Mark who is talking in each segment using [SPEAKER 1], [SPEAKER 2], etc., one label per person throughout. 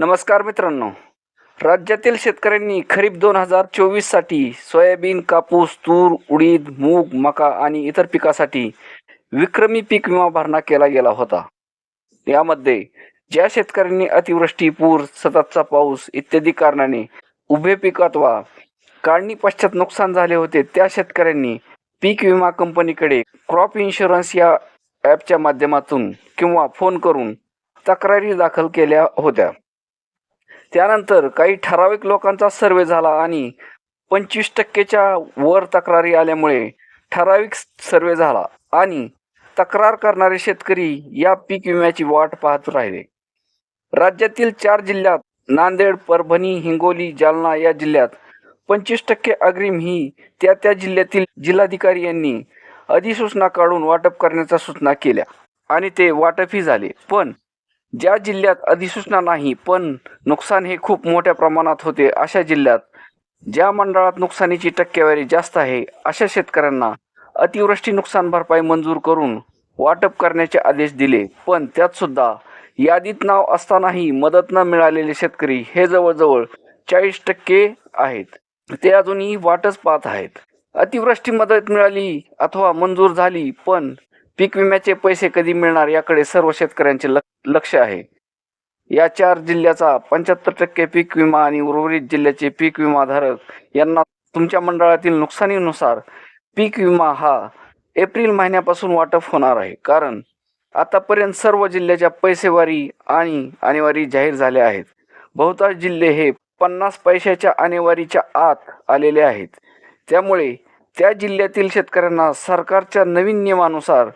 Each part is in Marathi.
[SPEAKER 1] नमस्कार मित्रांनो. राज्यातील शेतकऱ्यांनी खरीप दोन हजार चोवीससाठी सोयाबीन कापूस तूर उडीद मूग मका आणि इतर पिकासाठी विक्रमी पीक विमा भरणा केला गेला होता. यामध्ये ज्या शेतकऱ्यांनी अतिवृष्टी पूर सततचा पाऊस इत्यादी कारणाने उभे पीक अथवा काढणी पश्चात नुकसान झाले होते त्या शेतकऱ्यांनी पीक विमा कंपनीकडे क्रॉप इन्शुरन्स या ॲपच्या माध्यमातून किंवा फोन करून तक्रारी दाखल केल्या होत्या. त्यानंतर काही ठराविक लोकांचा सर्वे झाला आणि पंचवीस टक्केच्या वर तक्रारी आल्यामुळे ठराविक सर्वे झाला आणि तक्रार करणारे शेतकरी या पीक विम्याची वाट पाहत राहिले. राज्यातील चार जिल्ह्यात नांदेड परभणी हिंगोली जालना या जिल्ह्यात पंचवीस टक्के अग्रिम ही त्या त्या जिल्ह्यातील जिल्हाधिकारी यांनी अधिसूचना काढून वाटप करण्याच्या सूचना केल्या आणि ते वाटपही झाले. पण ज्या जिल्ह्यात अधिसूचना नाही पण नुकसान हे खूप मोठ्या प्रमाणात होते अशा जिल्ह्यात ज्या मंडळात नुकसानीची टक्केवारी जास्त आहे अशा शेतकऱ्यांना अतिवृष्टी नुकसान भरपाई मंजूर करून वाटप करण्याचे आदेश दिले. पण त्यातसुद्धा यादीत नाव असतानाही मदत न मिळालेले शेतकरी हे जवळजवळ चाळीस टक्के आहेत. ते अजूनही वाटच पाहत आहेत. अतिवृष्टी मदत मिळाली अथवा मंजूर झाली पण पीक विम्याचे पैसे कधी मिळणार याकडे सर्व शेतकऱ्यांचे लक्ष आहे. या चार जिल्ह्याचा पंच्याहत्तर टक्के पीक विमा आणि उर्वरित जिल्ह्याचे पीक विमाधारक यांना तुमच्या मंडळातील नुकसानीनुसार पीक विमा हा एप्रिल महिन्यापासून वाटप होणार आहे. कारण आतापर्यंत सर्व जिल्ह्याच्या पैसेवारी आणि आणेवारी जाहीर झाल्या आहेत. बहुतांश जिल्हे हे पन्नास पैशाच्या आणेवारीच्या आत आलेले आहेत. त्यामुळे त्या जिल्ह्यातील शेतकऱ्यांना सरकारच्या नवीन नियमानुसार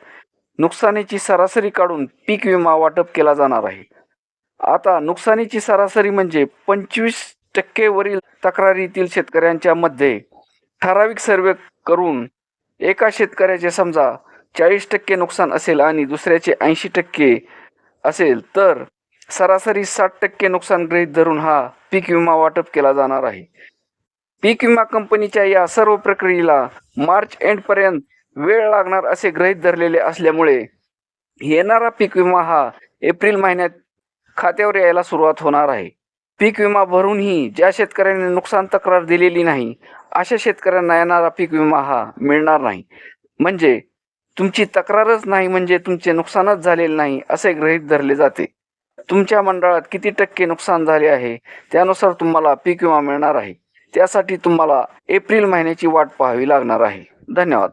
[SPEAKER 1] नुकसानीची सरासरी काढून पीक विमा वाटप केला जाणार आहे. आता नुकसानीची सरासरी म्हणजे पंचवीस टक्केवरील तक्रारीतील शेतकऱ्यांच्या मध्ये ठराविक सर्वे करून एका शेतकऱ्याचे समजा चाळीस टक्के नुकसान असेल आणि दुसऱ्याचे ऐंशी टक्के असेल तर सरासरी साठ टक्के नुकसान गृहीत धरून हा पीक विमा वाटप केला जाणार आहे. पीक विमा कंपनीच्या या सर्व प्रक्रियेला मार्च एंडपर्यंत वेळ लागणार असे गृहीत धरलेले असल्यामुळे येणारा पीक विमा हा एप्रिल महिन्यात खात्यावर यायला सुरुवात होणार आहे. पीक विमा भरूनही ज्या शेतकऱ्यांनी नुकसान तक्रार दिलेली नाही अशा शेतकऱ्यांना येणारा पीक विमा हा मिळणार नाही. म्हणजे तुमची तक्रारच नाही म्हणजे तुमचे नुकसानच झालेले नाही असे गृहीत धरले जाते. तुमच्या मंडळात किती टक्के नुकसान झाले आहे त्यानुसार तुम्हाला पीक विमा मिळणार आहे. त्यासाठी तुम्हाला एप्रिल महिन्याची वाट पाहावी लागणार आहे. धन्यवाद.